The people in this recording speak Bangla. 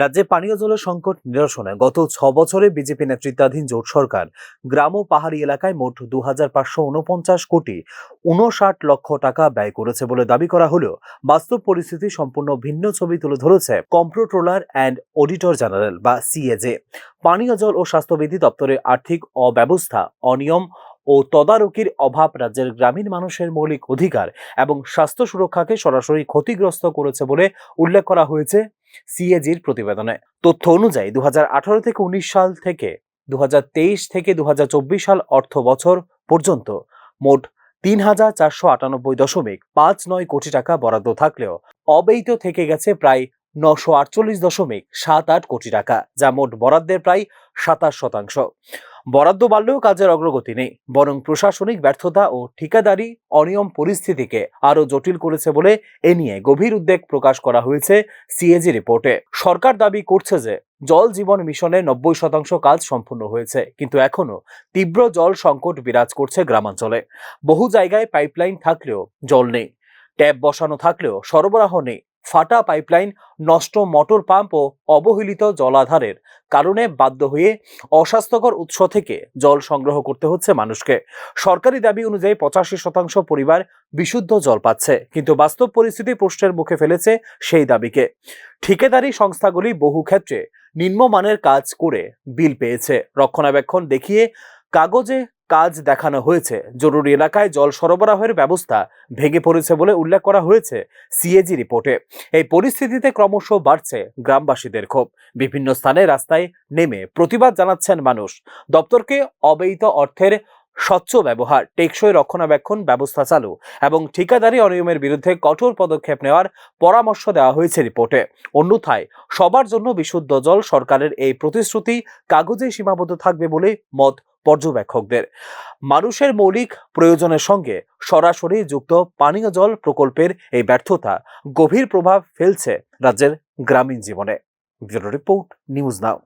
রাজ্যে পানীয় জলের সংকট নিরসনে গত ছ বছরে বিজেপি নেতৃত্বাধীন জোট সরকার গ্রাম ও পাহাড়ি এলাকায় মোট দু হাজার পাঁচশো উনপঞ্চাশ কোটি উনষাট লক্ষ টাকা ব্যয় করেছে বলে দাবি করা হলেও বাস্তব পরিস্থিতি সম্পূর্ণ ভিন্ন ছবি তুলে ধরেছে কম্প্রোট্রোলার অ্যান্ড অডিটর জেনারেল বা সিএজে। পানীয় জল ও স্বাস্থ্যবিধি দপ্তরের আর্থিক অব্যবস্থা, অনিয়ম ও তদারকির অভাব রাজ্যের গ্রামীণ মানুষের মৌলিক অধিকার এবং স্বাস্থ্য সুরক্ষাকে সরাসরি ক্ষতিগ্রস্ত করেছে বলে উল্লেখ করা হয়েছে। সিএজির প্রতিবেদনে। তথ্য অনুযায়ী দু থেকে উনিশ সাল থেকে দু থেকে দু সাল অর্থ বছর পর্যন্ত মোট তিন হাজার চারশো আটানব্বই দশমিক পাঁচ নয় কোটি টাকা বরাদ্দ থাকলেও অব্যয়িত থেকে গেছে প্রায় নশো আটচল্লিশ দশমিক সাত আট কোটি টাকা, যা মোট বরাদ্দের প্রায় সাতাশ শতাংশ। বরাদ্দ বাড়লেও কাজের অগ্রগতি নেই, বরং প্রশাসনিক ব্যর্থতা ও ঠিকাদারি অনিয়ম পরিস্থিতিকে আরও জটিল করেছে বলে এ নিয়ে গভীর উদ্বেগ প্রকাশ করা হয়েছে সিএজি রিপোর্টে। সরকার দাবি করছে যে, জল জীবন মিশনে নব্বই শতাংশ কাজ সম্পূর্ণ হয়েছে, কিন্তু এখনও তীব্র জল সংকট বিরাজ করছে গ্রামাঞ্চলে। বহু জায়গায় পাইপলাইন থাকলেও জল নেই, ট্যাপ বসানো থাকলেও সরবরাহ নেই ফাটা পাইপলাইন, নষ্ট মোটর পাম্প ও অবহেলিত জলাধারের কারণে বাধ্য হয়ে অস্বাস্থ্যকর উৎস থেকে জল সংগ্রহ করতে হচ্ছে মানুষকে। সরকারি দাবি অনুযায়ী পঁচাশি শতাংশ পরিবার বিশুদ্ধ জল পাচ্ছে, কিন্তু বাস্তব পরিস্থিতি প্রশ্নের মুখে ফেলেছে সেই দাবিকে। ঠিকাদারি সংস্থাগুলি বহু ক্ষেত্রে নিম্নমানের কাজ করে বিল পেয়েছে। রক্ষণাবেক্ষণ দেখিয়ে কাগজে কাজ দেখানো হয়েছে। জরুরি এলাকায় জল সরবরাহের ব্যবস্থা ভেঙে পড়েছে বলে উল্লেখ করা হয়েছে সিএজি রিপোর্টে। এই পরিস্থিতিতে ক্রমশ বাড়ছে গ্রামবাসীদের ক্ষোভ। বিভিন্ন স্থানে রাস্তায় নেমে প্রতিবাদ জানাচ্ছেন মানুষ। দপ্তরকে অব্যয়িত অর্থের স্বচ্ছ ব্যবহার, টেকসই রক্ষণাবেক্ষণ ব্যবস্থা চালু এবং ঠিকাদারি অনিয়মের বিরুদ্ধে কঠোর পদক্ষেপ নেওয়ার পরামর্শ দেওয়া হয়েছে রিপোর্টে। অন্যথায় সবার জন্য বিশুদ্ধ জল সরকারের এই প্রতিশ্রুতি কাগজে সীমাবদ্ধ থাকবে বলে মত পর্যবেক্ষকদের। মানুষের মৌলিক প্রয়োজনের সঙ্গে সরাসরি যুক্ত পানীয় জল প্রকল্পের এই ব্যর্থতা গভীর প্রভাব ফেলছে রাজ্যের গ্রামীণ জীবনে। Report, news now.